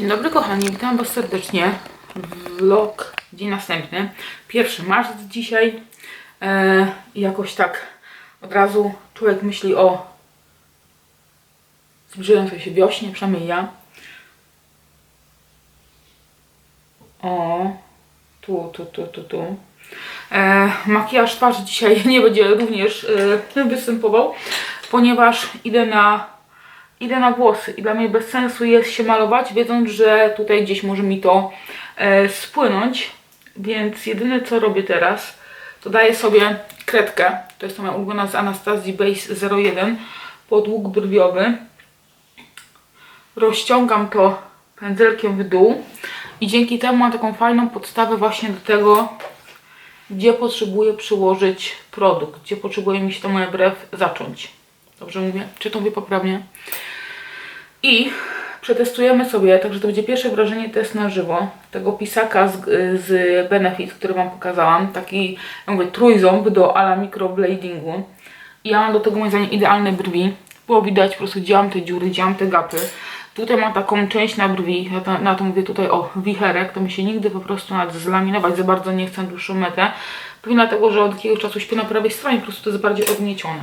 Dzień dobry kochani, witam Was serdecznie. Vlog, dzień następny. 1 marzec dzisiaj. E, jakoś tak od razu człowiek myśli o zbliżającej się wiośnie, przynajmniej ja. O, tu, tu, tu, tu, tu. E, makijaż twarzy dzisiaj nie będzie również e, występował, ponieważ idę na idę na włosy i dla mnie bez sensu jest się malować, wiedząc, że tutaj gdzieś może mi to e, spłynąć. Więc jedyne co robię teraz, to daję sobie kredkę. To jest to moja ulubiona z Anastazji Base 01 pod łuk brwiowy. Rozciągam to pędzelkiem w dół i dzięki temu mam taką fajną podstawę właśnie do tego, gdzie potrzebuję przyłożyć produkt, gdzie potrzebuje mi się to moje brew zacząć. Dobrze mówię? Czy to mówię poprawnie? I przetestujemy sobie, także to będzie pierwsze wrażenie test na żywo tego pisaka z, z Benefit, który Wam pokazałam. Taki, ja mówię, trójząb do ala microbladingu. I ja mam do tego moim zdaniem idealne brwi. Było widać po prostu, gdzie mam te dziury, gdzie mam te gapy. Tutaj mam taką część na brwi, ja to, na to mówię tutaj o wicherek, to mi się nigdy po prostu nawet zlaminować za bardzo nie chcę dłuższą metę. Pewnie dlatego, że od jakiegoś czasu śpię na prawej stronie, po prostu to jest bardziej odgniecione.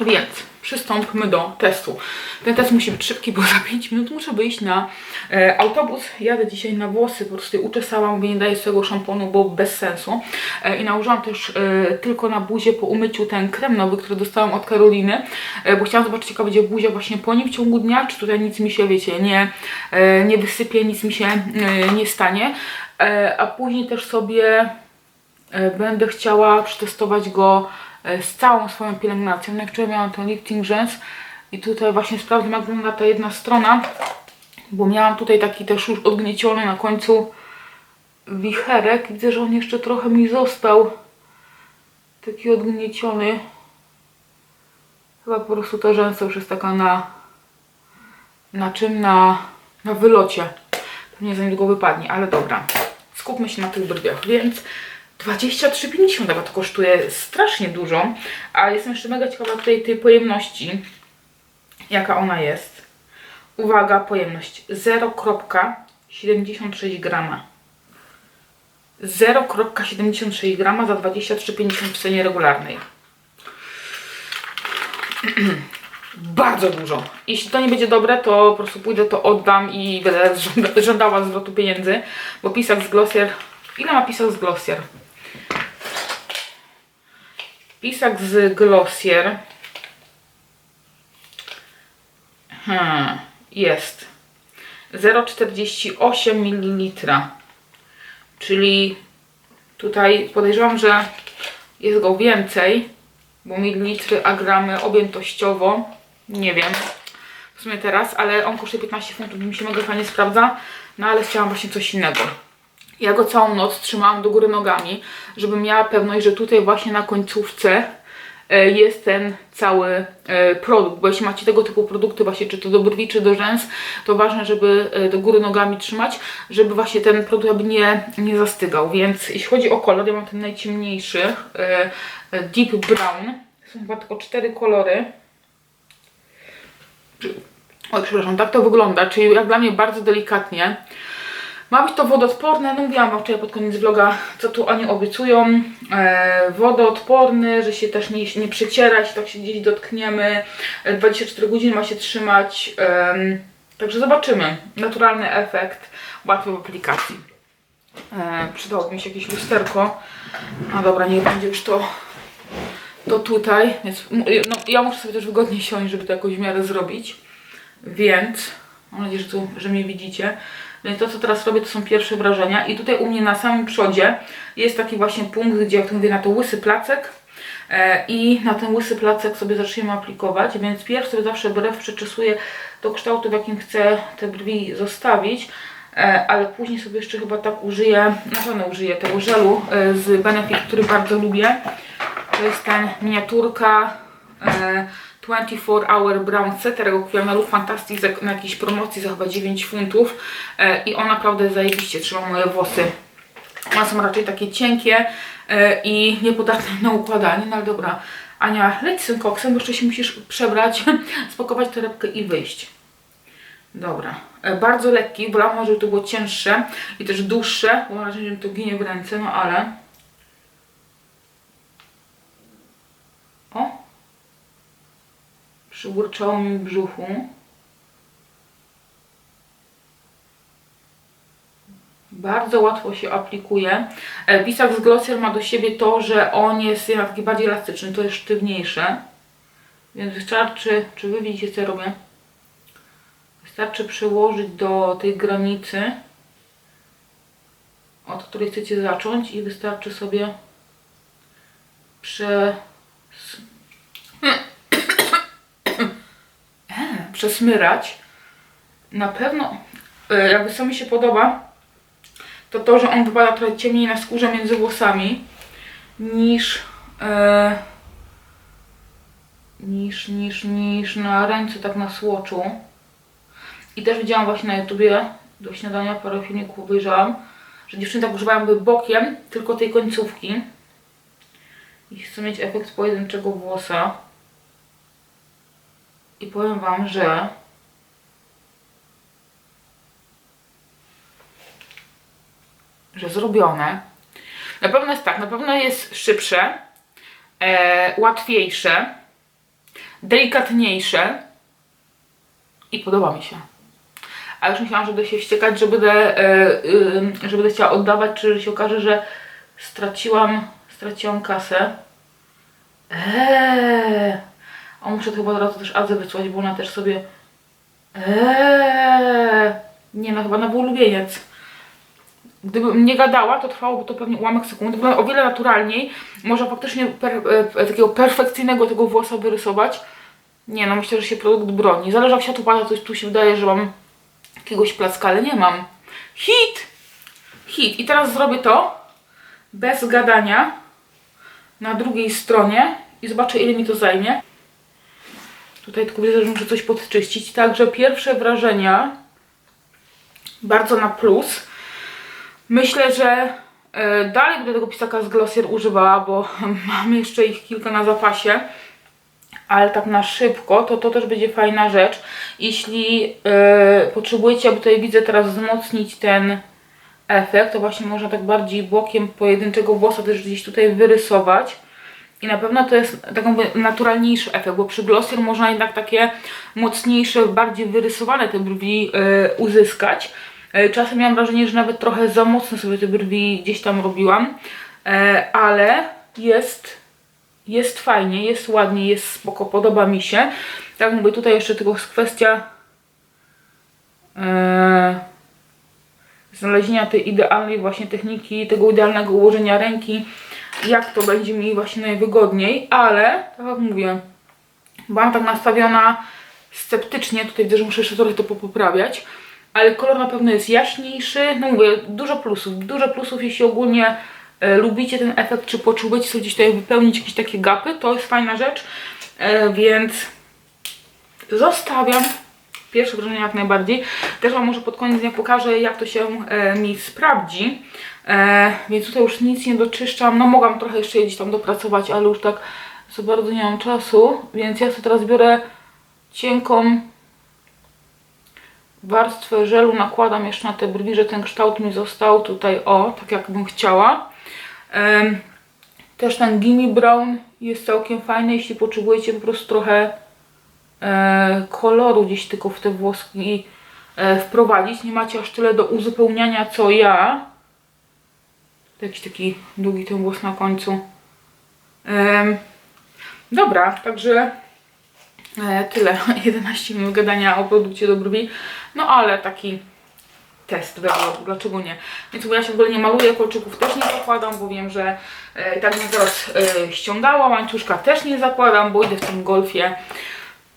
Więc przystąpmy do testu. Ten test musi być szybki, bo za 5 minut muszę wyjść na e, autobus. Jadę dzisiaj na włosy, po prostu uczesałam, mówię, nie daję swojego szamponu, bo bez sensu. E, I nałożyłam też e, tylko na buzię po umyciu ten krem nowy, który dostałam od Karoliny, e, bo chciałam zobaczyć, jaka będzie buzia właśnie po nim w ciągu dnia, czy tutaj nic mi się, wiecie, nie, e, nie wysypie, nic mi się e, nie stanie. E, a później też sobie e, będę chciała przetestować go z całą swoją pielęgnacją. No i wczoraj miałam ten lifting rzęs i tutaj właśnie sprawdzam jak wygląda ta jedna strona, bo miałam tutaj taki też już odgnieciony na końcu wicherek. Widzę, że on jeszcze trochę mi został taki odgnieciony. Chyba po prostu ta rzęsa już jest taka na na czym? Na, na wylocie. Pewnie za niedługo wypadnie, ale dobra. Skupmy się na tych brwiach, więc 23,50 chyba to kosztuje strasznie dużo, a jestem jeszcze mega ciekawa tutaj tej pojemności, jaka ona jest. Uwaga, pojemność 0,76 grama. 0,76 grama za 23,50 w cenie regularnej. Bardzo dużo. Jeśli to nie będzie dobre, to po prostu pójdę, to oddam i będę żąda- żądała zwrotu pieniędzy, bo pisak z Glossier... Ile ma pisak z Glossier? Pisak z Glossier. Hmm, jest 0,48 ml. Czyli tutaj podejrzewam, że jest go więcej, bo mililitry, a gramy objętościowo. Nie wiem w sumie teraz, ale on kosztuje 15 funtów, mi się mega fajnie sprawdza. No ale chciałam właśnie coś innego. Ja go całą noc trzymałam do góry nogami, żebym miała pewność, że tutaj właśnie na końcówce e, jest ten cały e, produkt, bo jeśli macie tego typu produkty właśnie, czy to do brwi, czy do rzęs, to ważne, żeby e, do góry nogami trzymać, żeby właśnie ten produkt nie, nie zastygał, więc jeśli chodzi o kolor, ja mam ten najciemniejszy, Deep Brown, są chyba tylko cztery kolory, Oj, przepraszam, tak to wygląda, czyli jak dla mnie bardzo delikatnie. Ma być to wodoodporne, no mówiłam Wam wczoraj pod koniec vloga, co tu oni obiecują. E, wodoodporny, że się też nie, nie przycierać, tak się gdzieś dotkniemy. E, 24 godziny ma się trzymać. em, także zobaczymy. Naturalny efekt, łatwy w aplikacji. E, przydałoby mi się jakieś lusterko. No dobra, niech będzie już to, to tutaj. Więc, no, ja muszę sobie też wygodnie siąść, żeby to jakoś w miarę zrobić. Więc mam nadzieję, że, tu, że mnie widzicie. Więc to, co teraz robię, to są pierwsze wrażenia. I tutaj u mnie na samym przodzie jest taki właśnie punkt, gdzie, jak to mówię, na to łysy placek. E, I na ten łysy placek sobie zaczniemy aplikować. Więc pierw sobie zawsze brew przeczesuję do kształtu, w jakim chcę te brwi zostawić. E, ale później sobie jeszcze chyba tak użyję, na pewno użyję tego żelu e, z Benefit, który bardzo lubię. To jest ten miniaturka 24 Hour Brown Set, którego kupiłam na Look Fantastic na jakiejś promocji za chyba 9 funtów e, i on naprawdę zajebiście trzyma moje włosy. One są raczej takie cienkie e, i niepodatne na układanie, no ale dobra. Ania, leć z tym koksem, bo jeszcze się musisz przebrać, spakować torebkę i wyjść. Dobra. E, bardzo lekki, wolałam, żeby to było cięższe i też dłuższe, bo mam wrażenie, że to ginie w ręce, no ale... O! Przyburczało mi brzuchu. Bardzo łatwo się aplikuje. E, Bisax Glossier ma do siebie to, że on jest jednak taki bardziej elastyczny, to jest sztywniejsze. Więc wystarczy, czy wy widzicie co ja robię? Wystarczy przyłożyć do tej granicy, od której chcecie zacząć i wystarczy sobie prze... E, przesmyrać. Na pewno, e, jakby co mi się podoba, to to, że on wypada trochę ciemniej na skórze między włosami niż e, niż, niż, niż na ręce, tak na słoczu. I też widziałam właśnie na YouTubie do śniadania parę filmików obejrzałam, że dziewczyny tak używają by bokiem tylko tej końcówki i chcę mieć efekt pojedynczego włosa. I powiem Wam, że że zrobione. Na pewno jest tak, na pewno jest szybsze, e, łatwiejsze, delikatniejsze i podoba mi się. A już myślałam, że będę się wściekać, że będę, e, y, że będę chciała oddawać, czy się okaże, że straciłam, straciłam kasę. Eee, o muszę to chyba od razu też Adze wysłać, bo ona też sobie eee, nie no, chyba na ulubieniec. Gdybym nie gadała, to trwałoby to pewnie ułamek sekundy. Wygląda o wiele naturalniej. Można faktycznie per, e, takiego perfekcyjnego tego włosa wyrysować. Nie no, myślę, że się produkt broni. Zależy jak światło pada, to tu się wydaje, że mam jakiegoś placka, ale nie mam. Hit! Hit. I teraz zrobię to bez gadania na drugiej stronie i zobaczę ile mi to zajmie. Tutaj tylko widzę, że muszę coś podczyścić. Także pierwsze wrażenia bardzo na plus. Myślę, że e, dalej będę tego pisaka z Glossier używała, bo mam jeszcze ich kilka na zapasie. Ale tak na szybko, to to też będzie fajna rzecz. Jeśli e, potrzebujecie, bo tutaj widzę teraz wzmocnić ten efekt, to właśnie można tak bardziej bokiem pojedynczego włosa też gdzieś tutaj wyrysować. I na pewno to jest tak jakby naturalniejszy efekt, bo przy Glossier można jednak takie mocniejsze, bardziej wyrysowane te brwi e, uzyskać. E, Czasem miałam wrażenie, że nawet trochę za mocno sobie te brwi gdzieś tam robiłam, E, ale jest, jest fajnie, jest ładnie, jest spoko, podoba mi się. Tak mówię, tutaj jeszcze tylko jest kwestia e, znalezienia tej idealnej właśnie techniki, tego idealnego ułożenia ręki, jak to będzie mi właśnie najwygodniej, ale tak jak mówię, byłam tak nastawiona sceptycznie, tutaj widzę, że muszę jeszcze trochę to poprawiać, ale kolor na pewno jest jaśniejszy, no mówię, dużo plusów, dużo plusów, jeśli ogólnie e, lubicie ten efekt, czy potrzebujecie sobie gdzieś tutaj wypełnić jakieś takie gapy, to jest fajna rzecz, e, więc zostawiam pierwsze wrażenia jak najbardziej. Też Wam może pod koniec dnia pokażę, jak to się e, mi sprawdzi. E, więc tutaj już nic nie doczyszczam. No mogłam trochę jeszcze gdzieś tam dopracować, ale już tak za bardzo nie mam czasu. Więc ja sobie teraz biorę cienką warstwę żelu, nakładam jeszcze na te brwi, że ten kształt mi został tutaj, o, tak jak bym chciała. Em, też ten Gimme Brown jest całkiem fajny, jeśli potrzebujecie po prostu trochę e, koloru gdzieś tylko w te włoski e, wprowadzić. Nie macie aż tyle do uzupełniania co ja. To jakiś taki długi ten włos na końcu. Em, dobra, także e, tyle. 11 minut gadania o produkcie do brwi. No ale taki test wiadomo, dlaczego nie. Więc bo ja się w ogóle nie maluję, kolczyków też nie zakładam, bo wiem, że e, tak bym teraz e, ściągała, łańcuszka też nie zakładam, bo idę w tym golfie.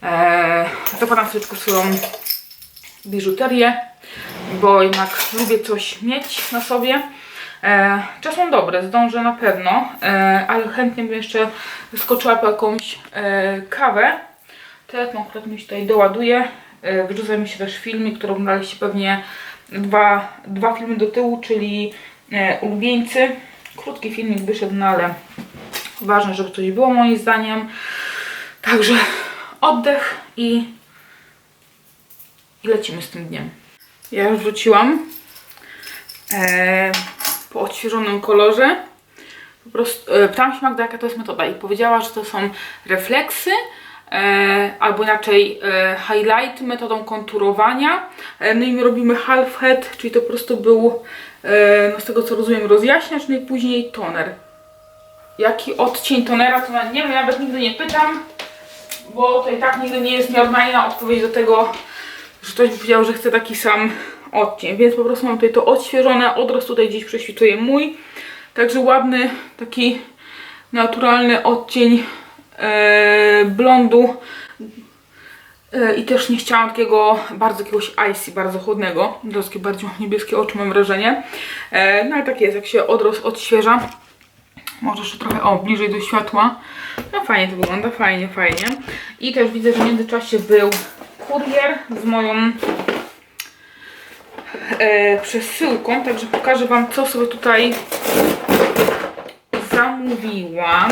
E, zakładam sobie tylko swoją biżuterię, bo jednak lubię coś mieć na sobie. E, czas mam dobre, zdążę na pewno, e, ale chętnie bym jeszcze skoczyła po jakąś e, kawę. Telefon akurat mi się tutaj doładuje. Wrzuca mi się też filmik, który oglądaliście pewnie dwa, dwa filmy do tyłu, czyli ulubieńcy. Krótki filmik wyszedł, no ale ważne, żeby coś było moim zdaniem. Także oddech i i lecimy z tym dniem. Ja już wróciłam e, po odświeżonym kolorze. Po prostu e, pytałam się Magda, jaka to jest metoda i powiedziała, że to są refleksy e, albo inaczej e, highlight metodą konturowania. E, no i my robimy half head, czyli to po prostu był, e, no z tego co rozumiem, rozjaśniacz, no i później toner. Jaki odcień tonera, to nie wiem, nawet nigdy nie pytam, bo to i tak nigdy nie jest normalna odpowiedź do tego, że ktoś by powiedział, że chce taki sam odcień, więc po prostu mam tutaj to odświeżone, odrost tutaj gdzieś prześwituje mój, także ładny, taki naturalny odcień e, blondu e, i też nie chciałam takiego bardzo jakiegoś icy, bardzo chłodnego, takie bardziej niebieskie oczy mam wrażenie, e, no ale tak jest, jak się odrost odświeża, może jeszcze trochę, o, bliżej do światła. No fajnie to wygląda, fajnie, fajnie. I też widzę, że w międzyczasie był kurier z moją przesyłką, także pokażę Wam, co sobie tutaj zamówiłam.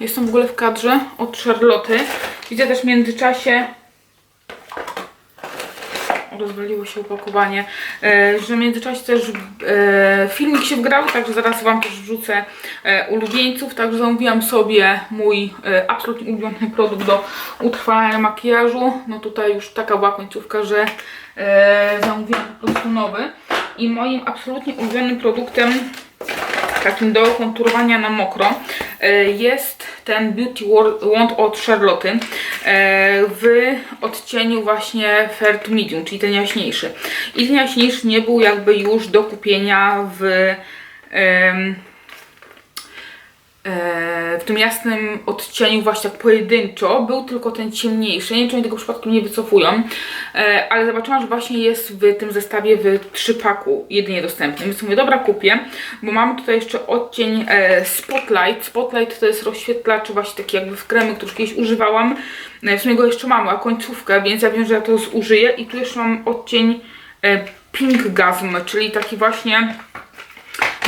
Jestem w ogóle w kadrze od Charloty. Widzę też w międzyczasie rozwaliło się opakowanie, e, że w międzyczasie też e, filmik się wgrał, także zaraz Wam też wrzucę e, ulubieńców, także zamówiłam sobie mój absolutnie ulubiony produkt do utrwalania makijażu, no tutaj już taka była końcówka, że zamówiłam po prostu nowy. I moim absolutnie ulubionym produktem takim do konturowania na mokro jest ten Beauty Wand od Charlotte e, w odcieniu właśnie Fair Medium, czyli ten jaśniejszy. I ten jaśniejszy nie był jakby już do kupienia w w tym jasnym odcieniu właśnie tak pojedynczo, był tylko ten ciemniejszy, nie wiem czy oni tego przypadkiem nie wycofują, e, ale zobaczyłam, że właśnie jest w tym zestawie w trzypaku jedynie dostępny, więc mówię, dobra kupię, bo mamy tutaj jeszcze odcień e, Spotlight, Spotlight to jest rozświetlacz właśnie taki jakby w kremy, który już kiedyś używałam, e, w sumie go jeszcze mam, a końcówkę, więc ja wiem, że ja to zużyję. I tu jeszcze mam odcień e, Pink Gasm, czyli taki właśnie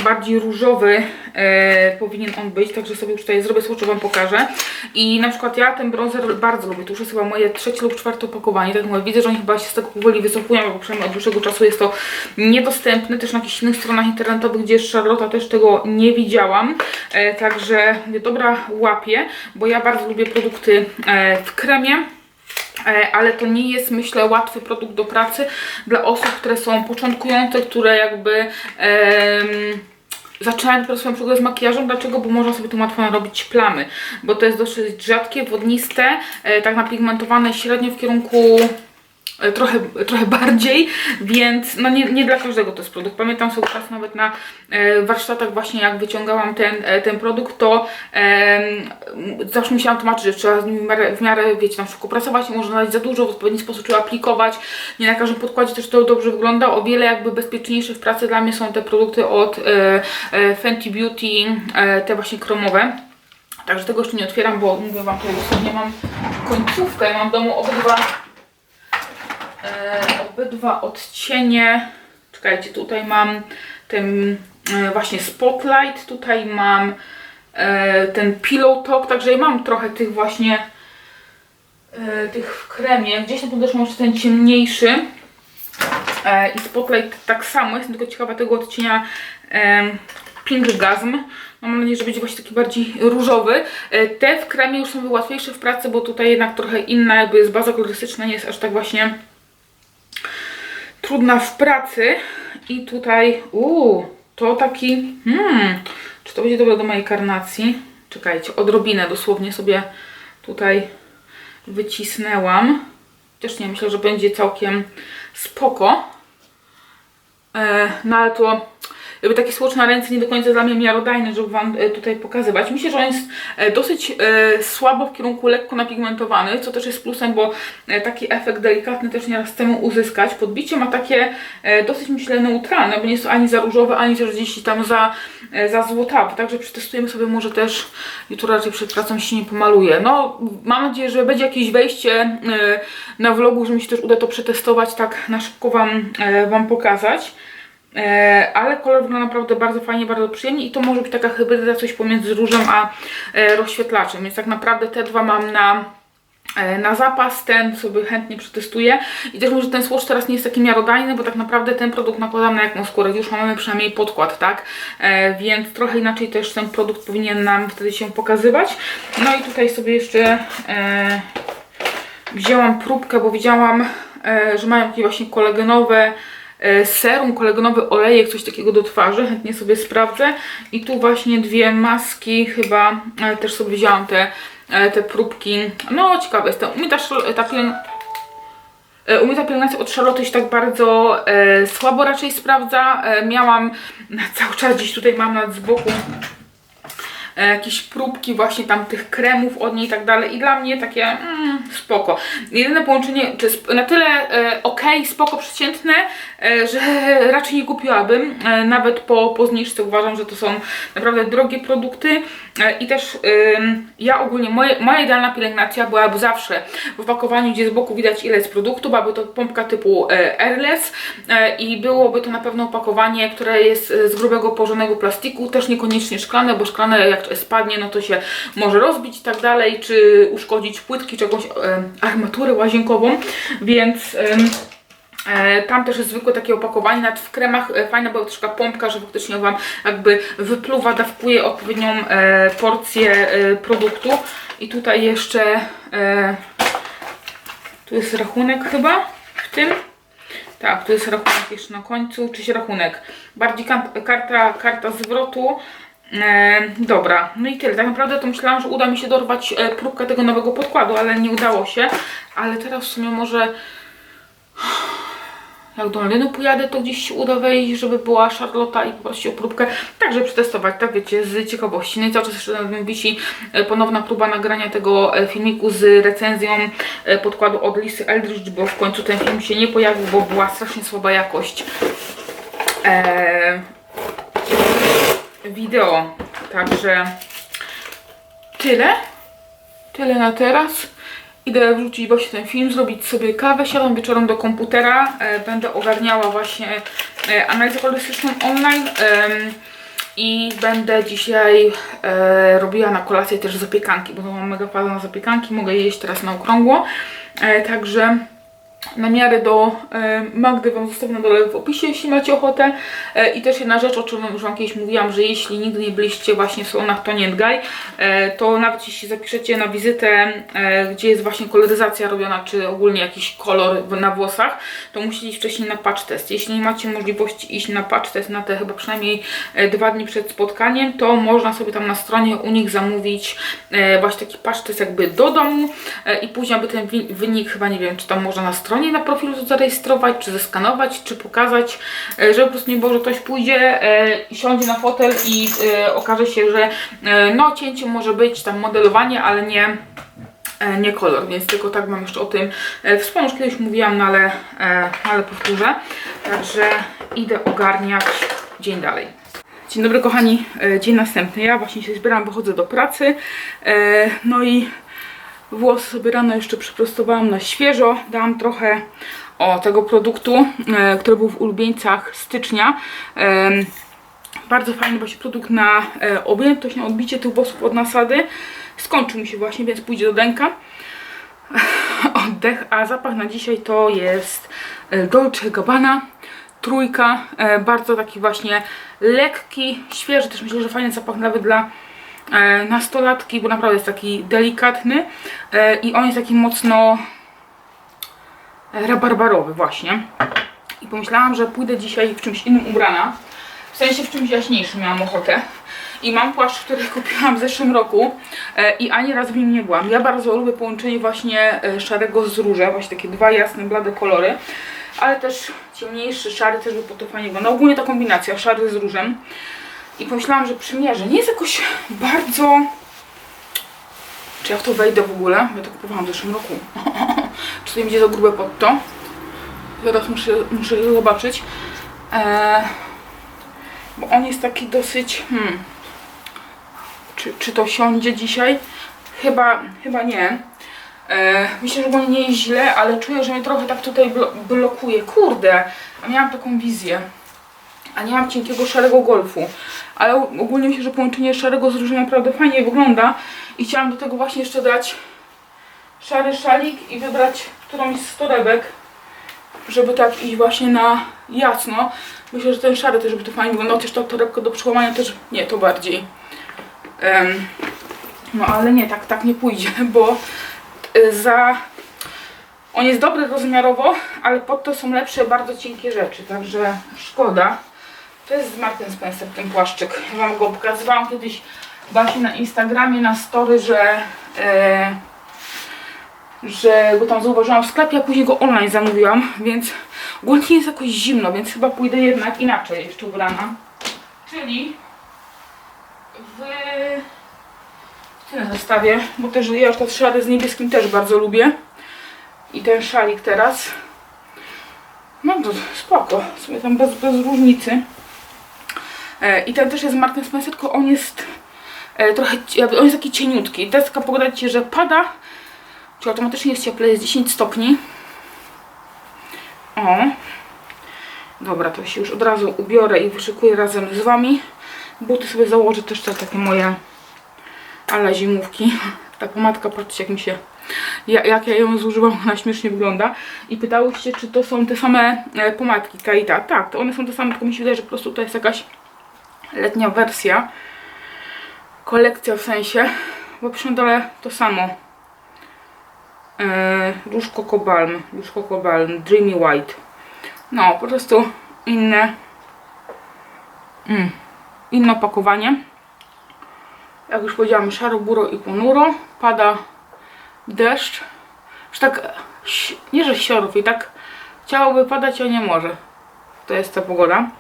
bardziej różowy e, powinien on być, także sobie już tutaj zrobię swatch, wam pokażę. I na przykład ja ten bronzer bardzo lubię, to już jest chyba moje trzecie lub czwarte opakowanie, tak mówię, widzę, że oni chyba się z tego powoli wycofują, bo przynajmniej od dłuższego czasu jest to niedostępne, też na jakichś innych stronach internetowych, gdzie jest Charlotte też tego nie widziałam, e, także dobra, łapię, bo ja bardzo lubię produkty e, w kremie, E, ale to nie jest, myślę, łatwy produkt do pracy dla osób, które są początkujące, które jakby em, zaczynają dopiero swoją przygodę z makijażem. Dlaczego? Bo można sobie tym łatwo narobić plamy, bo to jest dosyć rzadkie, wodniste, e, tak napigmentowane średnio w kierunku trochę, trochę bardziej, więc no nie, nie dla każdego to jest produkt. Pamiętam sobie czas nawet na e, warsztatach właśnie jak wyciągałam ten, e, ten produkt, to em, zawsze musiałam tłumaczyć, że trzeba w miarę, w miarę wiecie, na przykład pracować, nie można dać za dużo, w odpowiedni sposób trzeba aplikować, nie na każdym podkładzie też to dobrze wygląda, o wiele jakby bezpieczniejsze w pracy dla mnie są te produkty od e, e, Fenty Beauty, e, te właśnie kromowe. Także tego jeszcze nie otwieram, bo mówię Wam, tutaj dosłownie mam końcówkę, mam w domu obydwa e, obydwa odcienie. Czekajcie, tutaj mam ten e, właśnie Spotlight, tutaj mam e, ten Pillow Talk, także ja mam trochę tych właśnie e, tych w kremie. Gdzieś tam też mam jeszcze ten ciemniejszy e, i Spotlight tak samo. Jestem tylko ciekawa tego odcienia e, Pink Gasm. Mam nadzieję, że będzie właśnie taki bardziej różowy. E, Te w kremie już są łatwiejsze w pracy, bo tutaj jednak trochę inna jakby jest baza kolorystyczna, nie jest aż tak właśnie trudna w pracy. I tutaj, uuu, to taki, hmm, czy to będzie dobre do mojej karnacji? Czekajcie, odrobinę dosłownie sobie tutaj wycisnęłam. Też nie myślę, że będzie całkiem spoko. E, no ale to jakby taki słocz na ręce nie do końca dla mnie miarodajny, żeby Wam e, tutaj pokazywać. Myślę, że on jest e, dosyć e, słabo w kierunku lekko napigmentowany, co też jest plusem, bo taki efekt delikatny też nieraz chcemy uzyskać. Podbicie ma takie dosyć myślę neutralne, bo nie jest to ani za różowe, ani też gdzieś tam za, za złotawe. Także przetestujemy sobie może też, jutro raczej przed pracą się nie pomaluję. No mam nadzieję, że będzie jakieś wejście na vlogu, że mi się też uda to przetestować, tak na szybko Wam, wam pokazać. E, ale kolor wygląda naprawdę bardzo fajnie, bardzo przyjemnie i to może być taka hybryda, coś pomiędzy różem a e, rozświetlaczem, więc tak naprawdę te dwa mam na e, na zapas, ten sobie chętnie przetestuję. I też może ten swatch teraz nie jest taki miarodajny, bo tak naprawdę ten produkt nakładam na jaką skórę, już mamy przynajmniej podkład, tak, e, więc trochę inaczej też ten produkt powinien nam wtedy się pokazywać. No i tutaj sobie jeszcze e, wzięłam próbkę, bo widziałam, e, że mają takie właśnie kolagenowe serum, kolagenowy olejek, coś takiego do twarzy, chętnie sobie sprawdzę. I tu właśnie dwie maski chyba, e, też sobie wzięłam te, e, te próbki. No ciekawe jestem. U mnie ta, ta E, U mnie ta pielęgnacja od Charlotte się tak bardzo e, słabo raczej sprawdza. E, miałam cały czas gdzieś tutaj mam nad z boku e, jakieś próbki właśnie tam tych kremów od niej i tak dalej i dla mnie takie mm, spoko. Jedyne połączenie, czy na tyle e, ok, spoko, przeciętne, e, że raczej nie kupiłabym. E, nawet po, po zniżce uważam, że to są naprawdę drogie produkty e, i też ym, ja ogólnie, moje, moja idealna pielęgnacja byłaby zawsze w opakowaniu, gdzie z boku widać ile jest produktu, byłaby to pompka typu e, Airless e, i byłoby to na pewno opakowanie, które jest e, z grubego porzonego plastiku, też niekoniecznie szklane, bo szklane jak spadnie, no to się może rozbić i tak dalej, czy uszkodzić płytki, czy jakąś e, armaturę łazienkową, więc... E, Tam też jest zwykłe takie opakowanie, nawet w kremach e, fajna była troszkę pompka, że faktycznie Wam jakby wypluwa, dawkuje odpowiednią porcję produktu. I tutaj jeszcze, tu jest rachunek chyba w tym. Tak, tu jest rachunek jeszcze na końcu, czyś rachunek. Bardziej karta, karta zwrotu. E, dobra, no i tyle. Tak naprawdę to myślałam, że uda mi się dorwać e, próbkę tego nowego podkładu, ale nie udało się. Ale teraz w sumie może jak do Londynu pojadę, to gdzieś się uda wejść, żeby była Charlotta i poprosić o próbkę. Także przetestować, tak wiecie, z ciekawości. No i cały czas jeszcze nad wisi e, ponowna próba nagrania tego e, filmiku z recenzją podkładu od Lisy Eldridge, bo w końcu ten film się nie pojawił, bo była strasznie słaba jakość e, wideo. Także tyle. Tyle na teraz. Idę wrzucić właśnie ten film, zrobić sobie kawę, siadam wieczorem do komputera, e, będę ogarniała właśnie e, analizę kolorystyczną online i będę dzisiaj e, robiła na kolację też zapiekanki, bo mam mega fazę na zapiekanki, mogę je jeść teraz na okrągło, także namiary do e, Magdy Wam zostawię na dole w opisie, jeśli macie ochotę. E, I też jedna rzecz, o czym już Wam kiedyś mówiłam, że jeśli nigdy nie byliście właśnie w salonach and Guy, e, to nawet jeśli zapiszecie na wizytę, gdzie jest właśnie koloryzacja robiona, czy ogólnie jakiś kolor na włosach, to musicie iść wcześniej na patch test. Jeśli nie macie możliwości iść na patch test na te chyba przynajmniej dwa dni przed spotkaniem, to można sobie tam na stronie u nich zamówić właśnie taki patch test jakby do domu i później aby ten wynik chyba nie wiem, czy tam można na stronie na profilu zarejestrować, czy zeskanować, czy pokazać, e, żeby po prostu nie było, że ktoś pójdzie e, siądzie na fotel i e, okaże się, że no cięcie może być tam modelowanie, ale nie nie kolor, więc tylko tak mam jeszcze o tym wspomnieć, kiedyś mówiłam, no ale, ale powtórzę. Także idę ogarniać dzień dalej. Dzień dobry kochani, dzień następny. Ja właśnie się zbieram, wychodzę do pracy. No i włosy sobie rano jeszcze przyprostowałam na świeżo. Dałam trochę o tego produktu, e, który był w ulubieńcach stycznia. Em, bardzo fajny właśnie produkt na e, objętość, na odbicie tych włosów od nasady. Skończył mi się właśnie, więc pójdzie do denka. Oddech, a zapach na dzisiaj to jest e, Dolce Gabbana trójka, e, bardzo taki właśnie lekki, świeży, też myślę, że fajny zapach nawet dla e, nastolatki, bo naprawdę jest taki delikatny e, i on jest taki mocno e, rabarbarowy właśnie. I pomyślałam, że pójdę dzisiaj w czymś innym ubrana, w sensie w czymś jaśniejszym miałam ochotę. I mam płaszcz, który kupiłam w zeszłym roku e, i ani razu w nim nie byłam. Ja bardzo lubię połączenie właśnie e, szarego z różem, właśnie takie dwa jasne, blade kolory, ale też ciemniejszy, szary też by po to fajnie wyglądał. Ogólnie ta kombinacja, szary z różem. I pomyślałam, że przymierzę. Nie jest jakoś bardzo... Czy ja w to wejdę w ogóle? Ja to kupowałam w zeszłym roku. Czy to będzie za grube pod to? Zaraz muszę, muszę zobaczyć. Eee, bo on jest taki dosyć... Hmm, czy, czy to siądzie dzisiaj? Chyba, chyba nie. E, myślę, że ogólnie nie jest źle, ale czuję, że mnie trochę tak tutaj blo blokuje. Kurde, a miałam taką wizję. A nie mam cienkiego szarego golfu. Ale ogólnie myślę, że połączenie szarego z różem naprawdę fajnie wygląda. I chciałam do tego właśnie jeszcze dać szary szalik i wybrać którąś z torebek, żeby tak iść właśnie na jasno. Myślę, że ten szary też by to fajnie wyglądał, też ta torebka do przełamania też, nie, to bardziej. Em, no ale nie, tak, tak nie pójdzie, bo y, za... On jest dobry rozmiarowo, ale pod to są lepsze, bardzo cienkie rzeczy, także szkoda. To jest z Martin Spencer ten płaszczyk. Wam go pokazywałam kiedyś właśnie na Instagramie, na story, że, e, że go tam zauważyłam w sklepie, a później go online zamówiłam, więc ogólnie jest jakoś zimno, więc chyba pójdę jednak inaczej jeszcze ubrana. Czyli w, w tym zestawie, bo też ja już te szary z niebieskim też bardzo lubię. I ten szalik teraz. No to spoko, sobie tam bez, bez różnicy. E, I ten też jest Martin Spencer, tylko on jest e, trochę, on jest taki cieniutki. Deska pogadać Ci, że pada, czy automatycznie jest cieplej, jest 10 stopni. O. Dobra, to się już od razu ubiorę i wyszykuję razem z Wami. Buty sobie założę też te takie moje ale zimówki. Ta pomadka, patrzcie jak mi się, ja, jak ja ją zużywam, ona śmiesznie wygląda. I pytałyście, czy to są te same e, pomadki Kaita. Tak, to one są te same, tylko mi się wydaje, że po prostu to jest jakaś letnia wersja. Kolekcja w sensie, bo przy dole to samo. E, Róż Coco Balm, Róż Coco Balm, Dreamy White. No, po prostu inne, mm, inne opakowanie. Jak już powiedziałam, szaro, buro i ponuro. Pada deszcz. Już tak, nie że siorów i tak chciałoby padać, a nie może. To jest ta pogoda.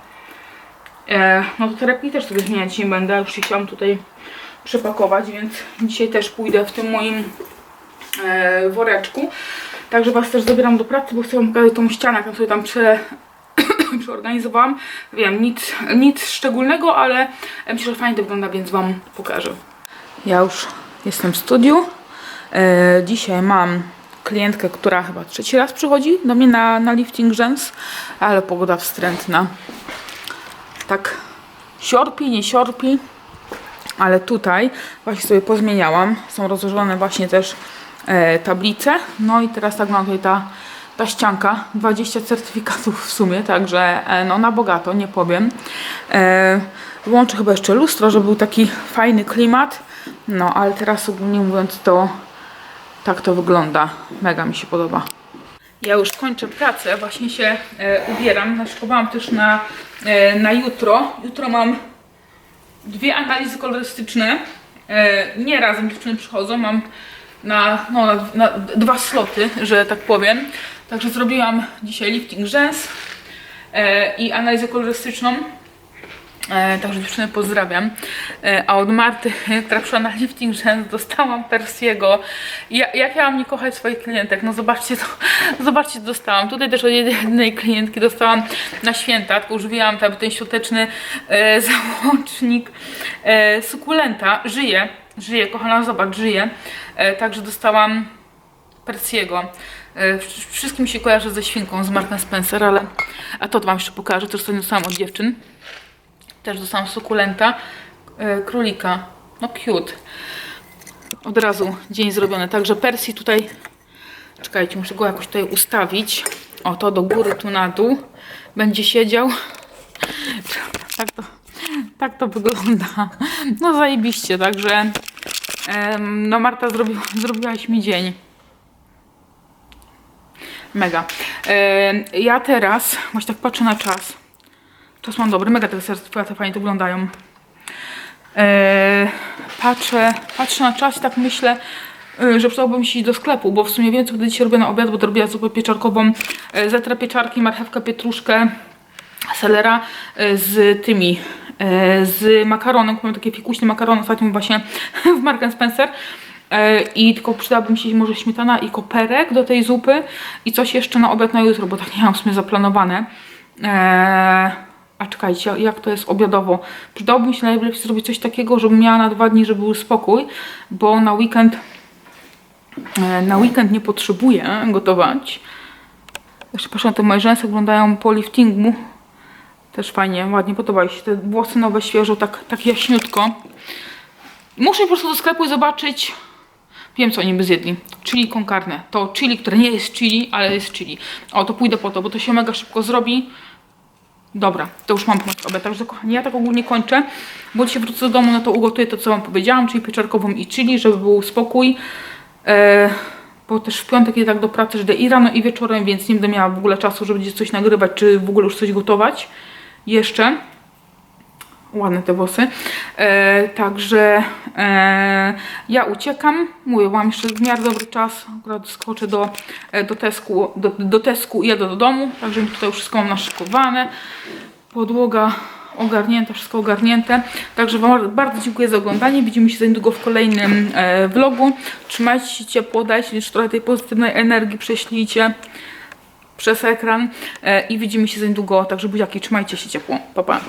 E, no to terapii też sobie zmieniać nie będę. Już się chciałam tutaj przepakować, więc dzisiaj też pójdę w tym moim e, woreczku. Także Was też zabieram do pracy, bo chcę Wam pokazać tą ścianę, jaką sobie tam prze, przeorganizowałam. Wiem, nic, nic szczególnego, ale myślę, że fajnie to wygląda, więc Wam pokażę. Ja już jestem w studiu. E, dzisiaj mam klientkę, która chyba trzeci raz przychodzi do mnie na, na lifting rzęs, ale pogoda wstrętna. Tak siorpi, nie siorpi, ale tutaj właśnie sobie pozmieniałam. Są rozłożone właśnie też e, tablice. No i teraz tak mam tutaj ta, ta ścianka. 20 certyfikatów w sumie, także e, no na bogato, nie powiem. E, Włączę chyba jeszcze lustro, żeby był taki fajny klimat. No, ale teraz ogólnie mówiąc to tak to wygląda. Mega mi się podoba. Ja już kończę pracę, właśnie się e, ubieram. Naszykowałam też na, e, na jutro. Jutro mam dwie analizy kolorystyczne. E, nie razem dziewczyny przychodzą, mam na, no, na, na dwa sloty, że tak powiem. Także zrobiłam dzisiaj lifting rzęs e, i analizę kolorystyczną. E, także dziewczyny pozdrawiam. E, a od Marty, która przyszła na lifting rzęs, dostałam Persiego. Ja, jak ja mam nie kochać swoich klientek? No zobaczcie, to, zobaczcie, dostałam. Tutaj też od jednej klientki dostałam na święta, tylko używiłam tam ten świąteczny e, załącznik e, sukulenta. Żyje, żyje, kochana, zobacz, żyje. E, także dostałam Persiego. E, wsz- Wszystkim się kojarzy ze świnką z Martin Spencer, ale a to wam jeszcze pokażę, to ostatnio dostałam od dziewczyn. Też dostałam sukulenta, e, królika. No cute. Od razu dzień zrobiony. Także Persji tutaj, czekajcie, muszę go jakoś tutaj ustawić. O, to do góry, tu na dół. Będzie siedział. Tak to, tak to wygląda. No zajebiście, także no Marta zrobiła, zrobiłaś mi dzień. Mega. Ja teraz, właśnie tak patrzę na czas. Czas mam dobry, mega te certyfikaty fajnie to wyglądają. Eee, patrzę, patrzę na czas i tak myślę, e, że przydałoby mi się do sklepu, bo w sumie wiem, co będę dzisiaj robię na obiad, bo to robiła zupę pieczarkową, e, zetrę pieczarki, marchewkę, pietruszkę, selera e, z tymi, e, z makaronem, kupiłam takie fikuśne makarony, ostatnio właśnie w Mark Spencer. I tylko przydałaby mi się może śmietana i koperek do tej zupy i coś jeszcze na obiad na jutro, bo tak nie mam w sumie zaplanowane. Eee, a czekajcie, jak to jest obiadowo? Przydałoby mi się najlepiej zrobić coś takiego, żebym miała na dwa dni, żeby był spokój, bo na weekend e, na weekend nie potrzebuję gotować. Jeszcze patrzę na te moje rzęsy, wyglądają po liftingu. Też fajnie, ładnie podobają się. Te włosy nowe, świeżo, tak, tak jaśniutko. Muszę po prostu do sklepu zobaczyć. Wiem, co oni by zjedli. Chili con carne. To chili, które nie jest chili, ale jest chili. O, to pójdę po to, bo to się mega szybko zrobi. Dobra, to już mam pomysł obiad. Także kochani, ja tak ogólnie kończę. Bo dzisiaj wrócę do domu, no to ugotuję to, co wam powiedziałam, czyli pieczarkową i chili, żeby był spokój. E, bo też w piątek idę tak do pracy, że i rano i wieczorem, więc nie będę miała w ogóle czasu, żeby gdzieś coś nagrywać, czy w ogóle już coś gotować. Jeszcze. Ładne te włosy. E, także e, ja uciekam. Mówię, mam jeszcze w miarę dobry czas. Akurat skoczę do, e, do, Tesku, do, do Tesku i jadę do domu. Także tutaj już wszystko mam naszykowane. Podłoga ogarnięta, wszystko ogarnięte. Także Wam bardzo dziękuję za oglądanie. Widzimy się za niedługo w kolejnym e, vlogu. Trzymajcie się ciepło, dajcie już trochę tej pozytywnej energii, prześlijcie przez ekran e, i widzimy się za niedługo. Także buziaki, trzymajcie się ciepło. Pa, pa.